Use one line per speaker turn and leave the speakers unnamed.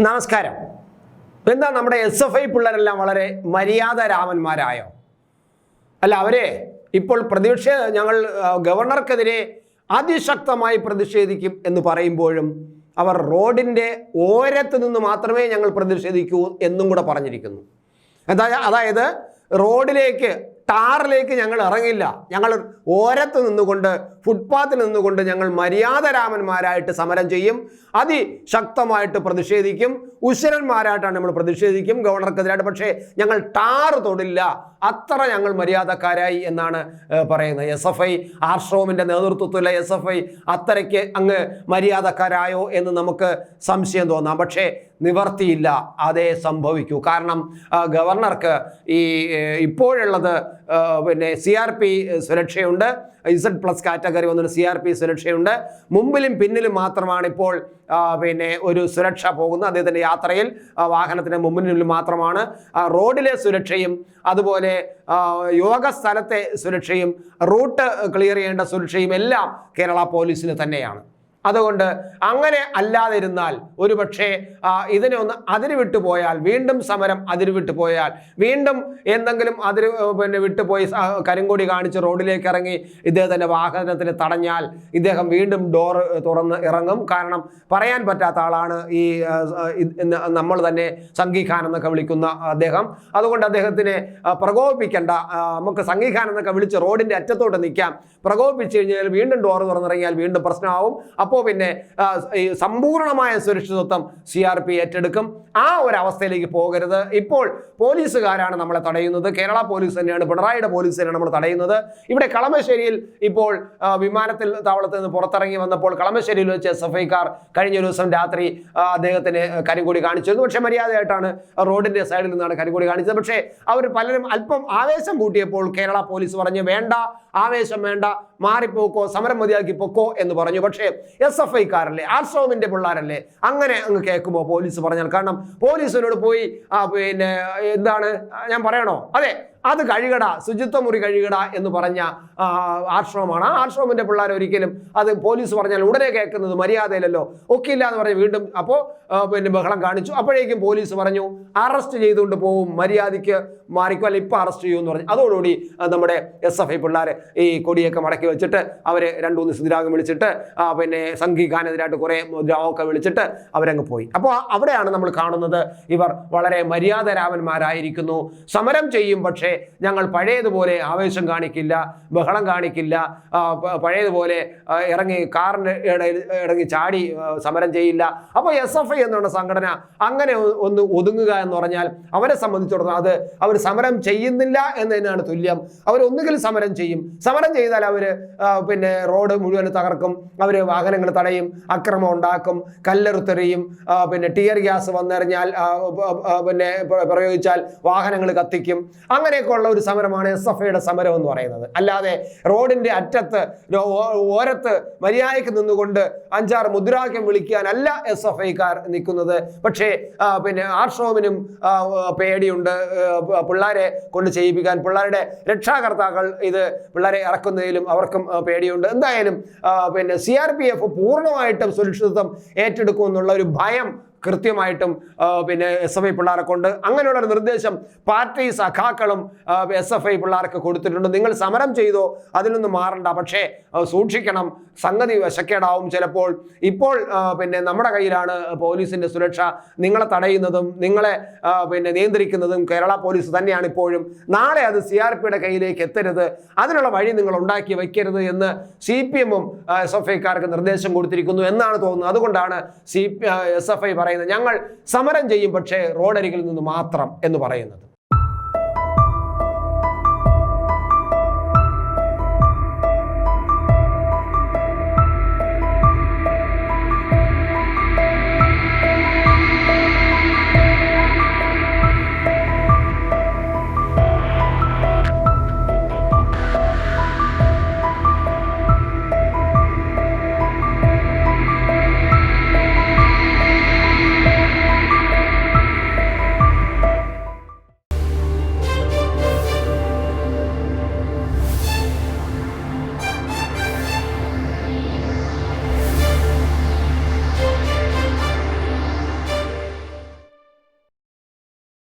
നമസ്കാരം. എന്താ നമ്മുടെ എസ് എഫ് ഐ പിള്ളേരെല്ലാം വളരെ മര്യാദ രാമന്മാരായോ അല്ല അവരെ ഇപ്പോൾ പ്രതിഷേധ ഞങ്ങൾ ഗവർണർക്കെതിരെ അതിശക്തമായി പ്രതിഷേധിക്കും എന്ന് പറയുമ്പോഴും അവർ റോഡിന്റെ ഓരത്ത് നിന്ന് മാത്രമേ ഞങ്ങൾ പ്രതിഷേധിക്കൂ എന്നും കൂടെ പറഞ്ഞിരിക്കുന്നു. എന്താ അതായത് റോഡിലേക്ക് ടാറിലേക്ക് ഞങ്ങൾ ഇറങ്ങില്ല. ഞങ്ങൾ ഓരത്ത് നിന്നുകൊണ്ട് ഫുട്പാത്തിൽ നിന്നുകൊണ്ട് ഞങ്ങൾ മര്യാദരാമന്മാരായിട്ട് സമരം ചെയ്യും. അതിശക്തമായിട്ട് പ്രതിഷേധിക്കും. ഉശ്വരന്മാരായിട്ടാണ് നമ്മൾ പ്രതിഷേധിക്കും ഗവർണർക്കെതിരായിട്ട്. പക്ഷേ ഞങ്ങൾ ടാർ തൊടില്ല. അത്ര ഞങ്ങൾ മര്യാദക്കാരായി എന്നാണ് പറയുന്നത്. എസ് എഫ് ഐ ആർഷോമിന്റെ നേതൃത്വത്തിലുള്ള എസ് എഫ് ഐ അത്രയ്ക്ക് അങ്ങ് മര്യാദക്കാരായോ എന്ന് നമുക്ക് സംശയം തോന്നാം. പക്ഷേ നിവർത്തിയില്ല. അതേ സംഭവിക്കൂ. കാരണം ഗവർണർക്ക് ഈ ഇപ്പോഴുള്ളത് പിന്നെ സി ആർ പി സുരക്ഷയുണ്ട്. ഇസഡ് പ്ലസ് കാറ്റഗറി വന്നൊരു സി ആർ പി സുരക്ഷയുണ്ട്. മുമ്പിലും പിന്നിലും മാത്രമാണ് ഇപ്പോൾ പിന്നെ ഒരു സുരക്ഷ പോകുന്നത്. അദ്ദേഹത്തിന്റെ യാത്രയിൽ വാഹനത്തിന് മുമ്പിലും മാത്രമാണ്. റോഡിലെ സുരക്ഷയും അതുപോലെ യോഗ സ്ഥലത്തെ സുരക്ഷയും റൂട്ട് ക്ലിയർ ചെയ്യേണ്ട സുരക്ഷയും എല്ലാം കേരള പോലീസിന് തന്നെയാണ്. അതുകൊണ്ട് അങ്ങനെ അല്ലാതിരുന്നാൽ ഒരു പക്ഷേ ഇതിനെ ഒന്ന് അതിര് വിട്ടുപോയാൽ വീണ്ടും സമരം അതിര് വിട്ടുപോയാൽ വീണ്ടും എന്തെങ്കിലും അതിര് പിന്നെ വിട്ടുപോയി കരിങ്കൊടി കാണിച്ച് റോഡിലേക്ക് ഇറങ്ങി ഇദ്ദേഹത്തിന്റെ വാഹനത്തിന് തടഞ്ഞാൽ ഇദ്ദേഹം വീണ്ടും ഡോർ തുറന്ന് ഇറങ്ങും. കാരണം പറയാൻ പറ്റാത്ത ആളാണ് ഈ നമ്മൾ തന്നെ സംഘീഖാൻ എന്നൊക്കെ വിളിക്കുന്ന അദ്ദേഹം. അതുകൊണ്ട് അദ്ദേഹത്തിനെ പ്രകോപിപ്പിക്കേണ്ട. നമുക്ക് സംഘീഖാൻ എന്നൊക്കെ വിളിച്ച് റോഡിന്റെ അറ്റത്തോട്ട് നിൽക്കാം. പ്രകോപിപ്പിച്ച് കഴിഞ്ഞാൽ വീണ്ടും ഡോർ തുറന്നിറങ്ങിയാൽ വീണ്ടും പ്രശ്നമാവും. അപ്പോൾ പിന്നെ ഈ സമ്പൂർണമായ സുരക്ഷിതത്വം സി ആർ പി ഏറ്റെടുക്കും. ആ ഒരു അവസ്ഥയിലേക്ക് പോകരുത്. ഇപ്പോൾ പോലീസുകാരാണ് നമ്മളെ തടയുന്നത്. കേരള പോലീസ് തന്നെയാണ് പിണറായിയുടെ പോലീസ് തന്നെയാണ് നമ്മൾ തടയുന്നത്. ഇവിടെ കളമശ്ശേരിയിൽ ഇപ്പോൾ വിമാനത്തിൽ താവളത്തിൽ നിന്ന് പുറത്തിറങ്ങി വന്നപ്പോൾ കളമശ്ശേരിയിൽ വെച്ച് എസ് എഫ് ഐക്കാർ കഴിഞ്ഞ ദിവസം രാത്രി അദ്ദേഹത്തിന് കരിങ്കൊടി കാണിച്ചിരുന്നു. പക്ഷേ മര്യാദയായിട്ടാണ് റോഡിന്റെ സൈഡിൽ നിന്നാണ് കരിങ്കൊടി കാണിച്ചത്. പക്ഷേ അവർ പലരും അല്പം ആവേശം കൂട്ടിയപ്പോൾ കേരള പോലീസ് പറഞ്ഞു വേണ്ട ആവേശം വേണ്ട. മാറിപ്പോക്കോ സമരം മതിയാക്കി പൊക്കോ എന്ന് പറഞ്ഞു. പക്ഷേ എസ് എഫ് ഐക്കാരല്ലേ ആർഷോമിന്റെ പിള്ളേരല്ലേ? അങ്ങനെ അങ്ങ് കേൾക്കുമോ പോലീസ് പറഞ്ഞാൽ? കാരണം പോലീസിനോട് പോയി പിന്നെ എന്താണ് ഞാൻ പറയണോ? അതെ അത് കഴുകട ശുചിത്വ മുറി കഴുകട എന്ന് പറഞ്ഞ ആശ്രമമാണ്. ആ ആശ്രമത്തിന്റെ പിള്ളേർ ഒരിക്കലും അത് പോലീസ് പറഞ്ഞാൽ ഉടനെ കേൾക്കുന്നത് മര്യാദയിലല്ലോ. ഒക്കെ ഇല്ല എന്ന് പറഞ്ഞ് വീണ്ടും അപ്പോൾ പിന്നെ ബഹളം കാണിച്ചു. അപ്പോഴേക്കും പോലീസ് പറഞ്ഞു അറസ്റ്റ് ചെയ്തുകൊണ്ട് പോവും മര്യാദയ്ക്ക് മാറിക്കും. അല്ല ഇപ്പം അറസ്റ്റ് ചെയ്യുമെന്ന് പറഞ്ഞു. അതോടുകൂടി നമ്മുടെ എസ് എഫ് ഐ പിള്ളേർ ഈ കൊടിയൊക്കെ മടക്കി വെച്ചിട്ട് അവരെ രണ്ടു മൂന്ന് സിദ്രാഗം വിളിച്ചിട്ട് പിന്നെ സംഘീഖാനെതിരായിട്ട് കുറേ മുദ്രാവൊക്കെ വിളിച്ചിട്ട് അവരങ്ങ് പോയി. അപ്പോൾ അവിടെയാണ് നമ്മൾ കാണുന്നത് ഇവർ വളരെ മര്യാദരാമന്മാരായിരിക്കുന്നു സമരം ചെയ്യും പക്ഷേ ഞങ്ങൾ പഴയതുപോലെ ആവേശം കാണിക്കില്ല ബഹളം കാണിക്കില്ല. പഴയതുപോലെ ഇറങ്ങി കാറിന് ഇടയിൽ ഇറങ്ങി ചാടി സമരം ചെയ്യില്ല. അപ്പോൾ എസ് എഫ് ഐ എന്നുള്ള സംഘടന അങ്ങനെ ഒന്ന് ഒതുങ്ങുക എന്ന് പറഞ്ഞാൽ അവരെ സംബന്ധിച്ചിടത്തോളം അത് അവർ സമരം ചെയ്യുന്നില്ല എന്ന് തന്നെയാണ് തുല്യം. അവർ ഒന്നുകിൽ സമരം ചെയ്യും. സമരം ചെയ്താൽ അവർ പിന്നെ റോഡ് മുഴുവൻ തകർക്കും. അവർ വാഹനങ്ങൾ തടയും അക്രമം ഉണ്ടാക്കും കല്ലെറുത്തെറിയും പിന്നെ ടിയർ ഗ്യാസ് വന്നെറിഞ്ഞാൽ പിന്നെ പ്ര- പ്രയോഗിച്ചാൽ വാഹനങ്ങൾ കത്തിക്കും. അങ്ങനെയൊക്കെ ഉള്ള ഒരു സമരമാണ് എസ് എഫ് ഐയുടെ സമരം എന്ന് പറയുന്നത്. അല്ലാതെ റോഡിന്റെ അറ്റത്ത് ഓരത്ത് മര്യാദയ്ക്ക് നിന്നുകൊണ്ട് അഞ്ചാറ് മുദ്രാവാക്യം വിളിക്കാനല്ല എസ് എഫ് ഐക്കാർ നിൽക്കുന്നത്. പക്ഷേ പിന്നെ ആർഷോമിനും പേടിയുണ്ട്. പിള്ളേരെ കൊണ്ട് ചെയ്യിപ്പിക്കാൻ. പിള്ളേരുടെ രക്ഷാകർത്താക്കൾ ഇത് പിള്ളേരെ ഇറക്കുന്നതിലും അവർക്കും പേടിയുണ്ട്. എന്തായാലും പിന്നെ സി ആർ പി എഫ് പൂർണമായിട്ടും സുരക്ഷിതത്വം ഏറ്റെടുക്കുമെന്നുള്ള ഒരു ഭയം കൃത്യമായിട്ടും പിന്നെ എസ് എഫ് ഐ പിള്ളേരെ കൊണ്ട് അങ്ങനെയുള്ള നിർദ്ദേശം പാർട്ടി സഖാക്കളും എസ് എഫ് ഐ പിള്ളേർക്ക് കൊടുത്തിട്ടുണ്ട്. നിങ്ങൾ സമരം ചെയ്തോ അതിലൊന്നും മാറണ്ട. പക്ഷേ സൂക്ഷിക്കണം. സംഗതി വശക്കേടാവും ചിലപ്പോൾ. ഇപ്പോൾ പിന്നെ നമ്മുടെ കയ്യിലാണ് പോലീസിന്റെ സുരക്ഷ. നിങ്ങളെ തടയുന്നതും നിങ്ങളെ പിന്നെ നിയന്ത്രിക്കുന്നതും കേരള പോലീസ് തന്നെയാണ് ഇപ്പോഴും. നാളെ അത് സി ആർ പിയുടെ കയ്യിലേക്ക് എത്തരുത്. അതിനുള്ള വഴി നിങ്ങൾ ഉണ്ടാക്കി വയ്ക്കരുത് എന്ന് സി പി എമ്മും എസ് എഫ് ഐക്കാർക്ക് നിർദ്ദേശം കൊടുത്തിരിക്കുന്നു എന്നാണ് തോന്നുന്നത്. അതുകൊണ്ടാണ് സി എസ് എഫ് ഐ പറയുന്നത്. ഞങ്ങൾ സമരം ചെയ്യും പക്ഷേ റോഡരികിൽ നിന്ന് മാത്രം എന്ന് പറയുന്നത്.